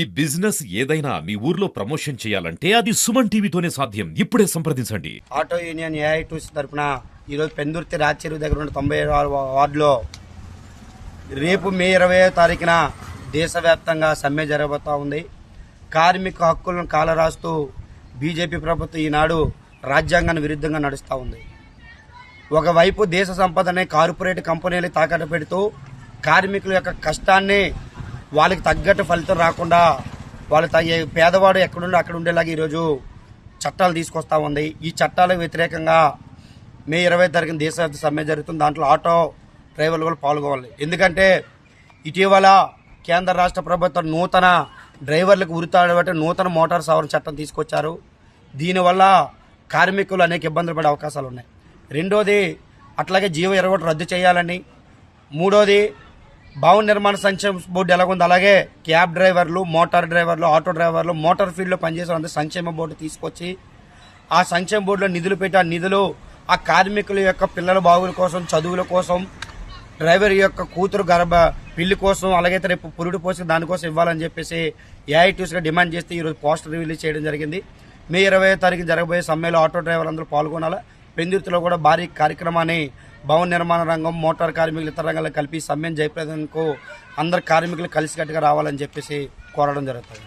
ఈ బిజినెస్ ఏదైనా మీ ఊర్లో ప్రమోషన్ చేయాలంటే అది సుమన్ టీవీతోనే సాధ్యం. ఇప్పుడే సంప్రదించండి. ఆటో యూనియన్ ఏఐ టూస్ తరఫున ఈరోజు పెందుర్తి రాచెరువు దగ్గర ఉన్న తొంభై వార్డులో రేపు మే ఇరవై తారీఖున దేశవ్యాప్తంగా సమ్మె జరగబోతా ఉంది. కార్మిక హక్కులను కాలరాస్తూ బీజేపీ ప్రభుత్వం ఈనాడు రాజ్యాంగాన్ని విరుద్ధంగా నడుస్తూ ఉంది. ఒకవైపు దేశ సంపదని కార్పొరేట్ కంపెనీలు తాకట్టు పెడుతూ కార్మికుల యొక్క కష్టాన్ని వాళ్ళకి తగ్గట్టు ఫలితం రాకుండా వాళ్ళు తగ్గ పేదవాడు ఎక్కడుండో అక్కడ ఉండేలాగా ఈరోజు చట్టాలు తీసుకొస్తా ఉంది. ఈ చట్టాలకు వ్యతిరేకంగా మే ఇరవై తారీఖున దేశవ్యాప్త సమ్మె జరుగుతుంది. దాంట్లో ఆటో డ్రైవర్లు కూడా పాల్గొవాలి ఎందుకంటే ఇటీవల కేంద్ర రాష్ట్ర ప్రభుత్వం నూతన డ్రైవర్లకు ఉరితాడబట్టి నూతన మోటార్ సవరణ చట్టం తీసుకొచ్చారు. దీనివల్ల కార్మికులు అనేక ఇబ్బందులు పడే అవకాశాలు ఉన్నాయి. రెండోది అట్లాగే జీవో ఇరవై రద్దు చేయాలని. మూడోది భవన నిర్మాణ సంక్షేమ బోర్డు ఎలాగుంది? అలాగే క్యాబ్ డ్రైవర్లు మోటార్ డ్రైవర్లు ఆటో డ్రైవర్లు మోటార్ ఫీల్డ్లో పనిచేసే అందరూ సంక్షేమ బోర్డు తీసుకొచ్చి ఆ సంక్షేమ బోర్డులో నిధులు పెట్టి ఆ నిధులు ఆ కార్మికుల యొక్క పిల్లల బాగుల కోసం చదువుల కోసం డ్రైవర్ యొక్క కూతురు గర్భ పిల్లి కోసం అలాగే రేపు పురుడు పోసి దానికోసం ఇవ్వాలని చెప్పేసి ఏఐటీస్గా డిమాండ్ చేస్తే ఈరోజు పోస్టర్ రిలీజ్ చేయడం జరిగింది. మే ఇరవై తారీఖు జరగబోయే సమ్మెలో ఆటో డ్రైవర్లు అందరూ పాల్గొనాలా? పెందుర్తిలో కూడా భారీ కార్యక్రమాన్ని భవన నిర్మాణ రంగం మోటార్ కార్మికులు ఇతర రంగాల్లో కలిపి సమ్మెను జయప్రదంకు అందరు కార్మికులు కలిసికట్టుగా రావాలని చెప్పేసి కోరడం జరుగుతుంది.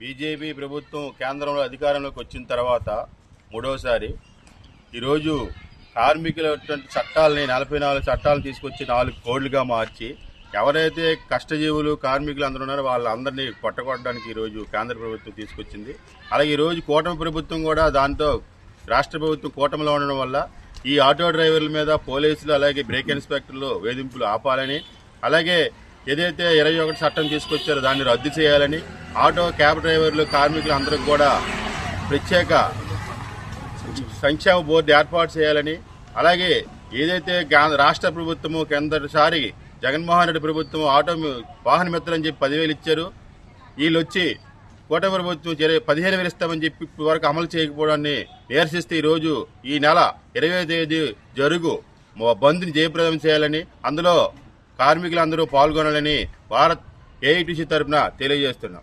బీజేపీ ప్రభుత్వం కేంద్రంలో అధికారంలోకి వచ్చిన తర్వాత మూడవసారి ఈరోజు కార్మికుల చట్టాలని నలభై నాలుగు చట్టాలను తీసుకొచ్చి నాలుగు కోడ్లుగా మార్చి ఎవరైతే కష్టజీవులు కార్మికులు అందరూ ఉన్నారో వాళ్ళందరినీ కొట్టగొట్టడానికి ఈరోజు కేంద్ర ప్రభుత్వం తీసుకొచ్చింది. అలాగే ఈరోజు కూటమి ప్రభుత్వం కూడా దాంతో రాష్ట్ర ప్రభుత్వం కూటమిలో ఉండడం వల్ల ఈ ఆటో డ్రైవర్ల మీద పోలీసులు అలాగే బ్రేక్ ఇన్స్పెక్టర్లు వేధింపులు ఆపాలని అలాగే ఏదైతే ఇరవై ఒకటి చట్టం తీసుకొచ్చారో దాన్ని రద్దు చేయాలని ఆటో క్యాబ్ డ్రైవర్లు కార్మికులు అందరికి కూడా ప్రత్యేక సంక్షేమ బోర్డు ఏర్పాటు చేయాలని అలాగే ఏదైతే రాష్ట్ర ప్రభుత్వము కిందసారి జగన్మోహన్ రెడ్డి ప్రభుత్వం ఆటో వాహన మిత్రులు అని చెప్పి పదివేలు ఇచ్చారు. వీళ్ళు వచ్చి కూటమి ప్రభుత్వం పదిహేను వేలు ఇస్తామని చెప్పి ఇప్పటి వరకు అమలు చేయకపోవడాన్ని నిరసిస్తే ఈరోజు ఈ నెల ఇరవై తేదీ జరుగు బంద్ని జయప్రదం చేయాలని అందులో కార్మికులందరూ పాల్గొనాలని భారత్ ఏఐటీసీ తరఫున తెలియజేస్తున్నాం.